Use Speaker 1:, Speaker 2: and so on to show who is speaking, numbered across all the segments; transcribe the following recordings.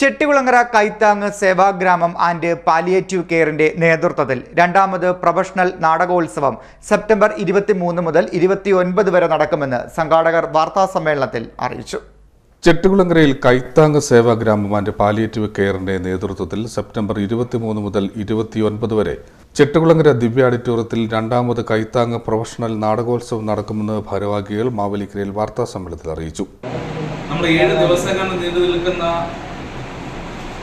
Speaker 1: Chettikulangara Kaithang Sevagramam and palliative കെയറിന്റെ നേതൃത്വത്തിൽ രണ്ടാമത് പ്രൊഫഷണൽ നാടകോത്സവം സെപ്റ്റംബർ ഇരുപത്തിമൂന്ന് മുതൽ ഇരുപത്തിയൊൻപത് വരെ നടക്കുമെന്ന് സംഘാടകർ വാർത്താസമ്മേളനത്തിൽ അറിയിച്ചു.
Speaker 2: ചെട്ടുകുളങ്ങരയിൽ കൈത്താങ് സേവാഗ്രാമം ആൻഡ് പാലിയേറ്റീവ് കെയറിന്റെ നേതൃത്വത്തിൽ സെപ്റ്റംബർ ഇരുപത്തിമൂന്ന് മുതൽ ഇരുപത്തിയൊൻപത് വരെ ചെട്ടുകുളങ്ങര ദിവ്യ ഓഡിറ്റോറിയത്തിൽ രണ്ടാമത് കൈത്താങ് പ്രൊഫഷണൽ നാടകോത്സവം നടക്കുമെന്ന് ഭാരവാഹികൾ മാവലിക്കരയിൽ വാർത്താ സമ്മേളനത്തിൽ അറിയിച്ചു.
Speaker 3: നമ്മൾ ഏഴ് ദിവസങ്ങൾ നീണ്ടു നിൽക്കുന്ന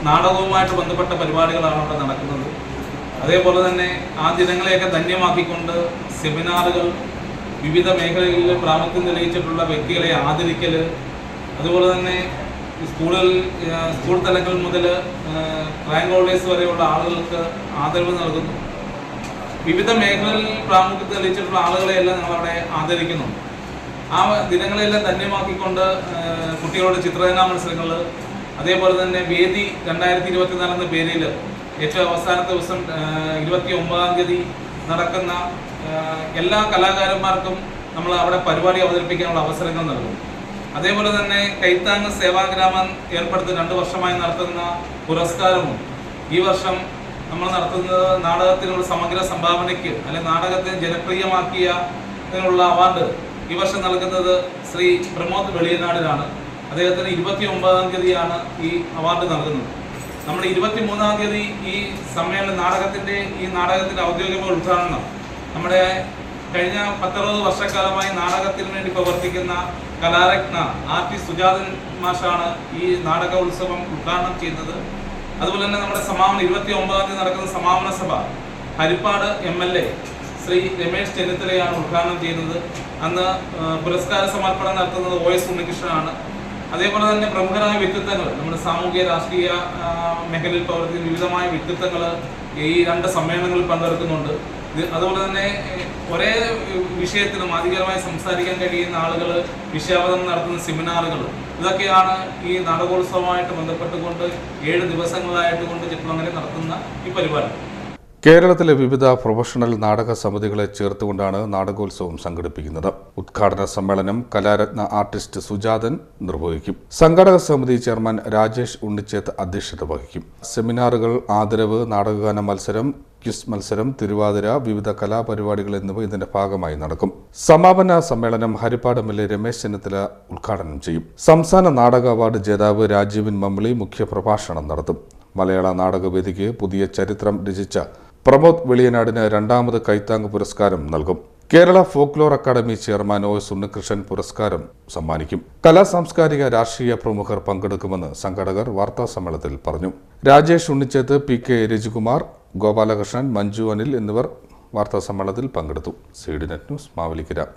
Speaker 3: നാടകവുമായിട്ട് ബന്ധപ്പെട്ട പരിപാടികളാണ് അവിടെ നടക്കുന്നത്. അതേപോലെ തന്നെ ആ ദിനങ്ങളെയൊക്കെ ധന്യമാക്കിക്കൊണ്ട് സെമിനാറുകൾ വിവിധ മേഖലകളിൽ പ്രാമുഖ്യം തെളിയിച്ചിട്ടുള്ള വ്യക്തികളെ ആദരിക്കൽ അതുപോലെ തന്നെ സ്കൂളിൽ സ്കൂൾ തലങ്ങൾ മുതൽ റാങ്ക് ഹോൾഡേഴ്സ് വരെയുള്ള ആളുകൾക്ക് ആദരവ് നൽകുന്നു. വിവിധ മേഖലകളിൽ പ്രാമുഖ്യം തെളിയിച്ചിട്ടുള്ള ആളുകളെയെല്ലാം ഞങ്ങളവിടെ ആദരിക്കുന്നുണ്ട്. ആ ദിനങ്ങളെല്ലാം ധന്യമാക്കിക്കൊണ്ട് കുട്ടികളുടെ ചിത്രരചനാ മത്സരങ്ങൾ അതേപോലെ തന്നെ വേദി രണ്ടായിരത്തി ഇരുപത്തിനാല് എന്ന പേരിൽ ഏറ്റവും അവസാനത്തെ ദിവസം ഇരുപത്തി ഒമ്പതാം തീയതി നടക്കുന്ന എല്ലാ കലാകാരന്മാർക്കും നമ്മൾ അവിടെ പരിപാടി അവതരിപ്പിക്കാനുള്ള അവസരങ്ങൾ നൽകും. അതേപോലെ തന്നെ കൈത്താങ് സേവാഗ്രാമം ഏർപ്പെടുത്തി രണ്ട് വർഷമായി നടത്തുന്ന പുരസ്കാരവും ഈ വർഷം നമ്മൾ നടത്തുന്നത് നാടകത്തിനുള്ള സമഗ്ര സംഭാവനയ്ക്ക് അല്ലെങ്കിൽ നാടകത്തെ ജനപ്രിയമാക്കിയതിനുള്ള അവാർഡ് ഈ വർഷം നൽകുന്നത് ശ്രീ പ്രമോദ് വെളിയനാടിനാണ്. അദ്ദേഹത്തിന് ഇരുപത്തി ഒമ്പതാം തീയതിയാണ് ഈ അവാർഡ് നൽകുന്നത്. നമ്മൾ ഇരുപത്തി മൂന്നാം തീയതി ഈ സമ്മേളന നാടകത്തിന്റെ ഈ നാടകത്തിന്റെ ഔദ്യോഗിക ഉദ്ഘാടനം. നമ്മുടെ കഴിഞ്ഞ പത്തറുപത് വർഷക്കാലമായി നാടകത്തിന് വേണ്ടി പ്രവർത്തിക്കുന്ന കലാരത്ന ആർട്ടിസ്റ്റ് സുജാതൻ മാഷാണ് ഈ നാടക ഉത്സവം ഉദ്ഘാടനം ചെയ്യുന്നത്. അതുപോലെ തന്നെ നമ്മുടെ സമാപനം ഇരുപത്തി ഒമ്പതാം തീയതി നടക്കുന്ന സമാപന സഭ Harippad M L A Shri Ramesh ചെന്നിത്തലയാണ് ഉദ്ഘാടനം ചെയ്യുന്നത്. അന്ന് പുരസ്കാര സമർപ്പണം നടത്തുന്നത് ഒ എസ് ഉണ്ണികൃഷ്ണനാണ്. അതേപോലെ തന്നെ പ്രമുഖരായ വ്യക്തിത്വങ്ങൾ നമ്മുടെ സാമൂഹിക രാഷ്ട്രീയ മേഖലയിൽ പ്രവർത്തിക്കുന്ന വിവിധമായ വ്യക്തിത്വങ്ങൾ ഈ രണ്ട് സമ്മേളനങ്ങളിൽ പങ്കെടുക്കുന്നുണ്ട്. അതുപോലെ തന്നെ ഒരേ വിഷയത്തിലും ആധികാരികമായി സംസാരിക്കാൻ കഴിയുന്ന ആളുകൾ വിഷയാവതരണം നടത്തുന്ന സെമിനാറുകൾ ഇതൊക്കെയാണ് ഈ നാടകോത്സവമായിട്ട് ബന്ധപ്പെട്ടുകൊണ്ട് ഏഴ് ദിവസങ്ങളായിട്ട് കൊണ്ട് ചിത്രമംഗലം നടത്തുന്ന ഈ പരിപാടി.
Speaker 2: കേരളത്തിലെ വിവിധ പ്രൊഫഷണൽ നാടക സമിതികളെ ചേർത്തുകൊണ്ടാണ് നാടകോത്സവം സംഘടിപ്പിക്കുന്നത്. ഉദ്ഘാടന സമ്മേളനം കലാരത്ന ആർട്ടിസ്റ്റ് സുജാതൻ നിർവഹിക്കും. സംഘാടക സമിതി ചെയർമാൻ രാജേഷ് ഉണ്ണിച്ചേത്ത് അധ്യക്ഷത വഹിക്കും. സെമിനാറുകൾ ആദരവ് നാടകഗാന മത്സരം ക്വിസ് മത്സരം തിരുവാതിര വിവിധ കലാപരിപാടികൾ എന്നിവ ഇതിന്റെ ഭാഗമായി നടക്കും. സമാപന സമ്മേളനം ഹരിപ്പാട് എം എൽ രമേശ് ചെന്നിത്തല ഉദ്ഘാടനം ചെയ്യും. സംസ്ഥാന നാടക അവാർഡ് ജേതാവ് രാജീവൻ മമ്മിളി മുഖ്യപ്രഭാഷണം നടത്തും. മലയാള നാടകവേദിക്ക് പുതിയ ചരിത്രം രചിച്ച പ്രമോദ് വെളിയനാടിന് രണ്ടാമത് കൈത്താങ് പുരസ്കാരം നൽകും. Kerala folklore academy chairman O S Unnikrishnan പുരസ്കാരം സമ്മാനിക്കും. കലാ സാംസ്കാരിക രാഷ്ട്രീയ പ്രമുഖർ പങ്കെടുക്കുമെന്ന് സംഘാടകർ വാർത്താ സമ്മേളനത്തിൽ പറഞ്ഞു. രാജേഷ് ഉണ്ണിച്ചേത്ത് പി കെ രജികുമാർ ഗോപാലകൃഷ്ണൻ മഞ്ജു അനിൽ എന്നിവർ വാർത്താ സമ്മേളനത്തിൽ പങ്കെടുത്തു സീഡിനെറ്റ് നെറ്റ് ന്യൂസ് മാവലിക്കര.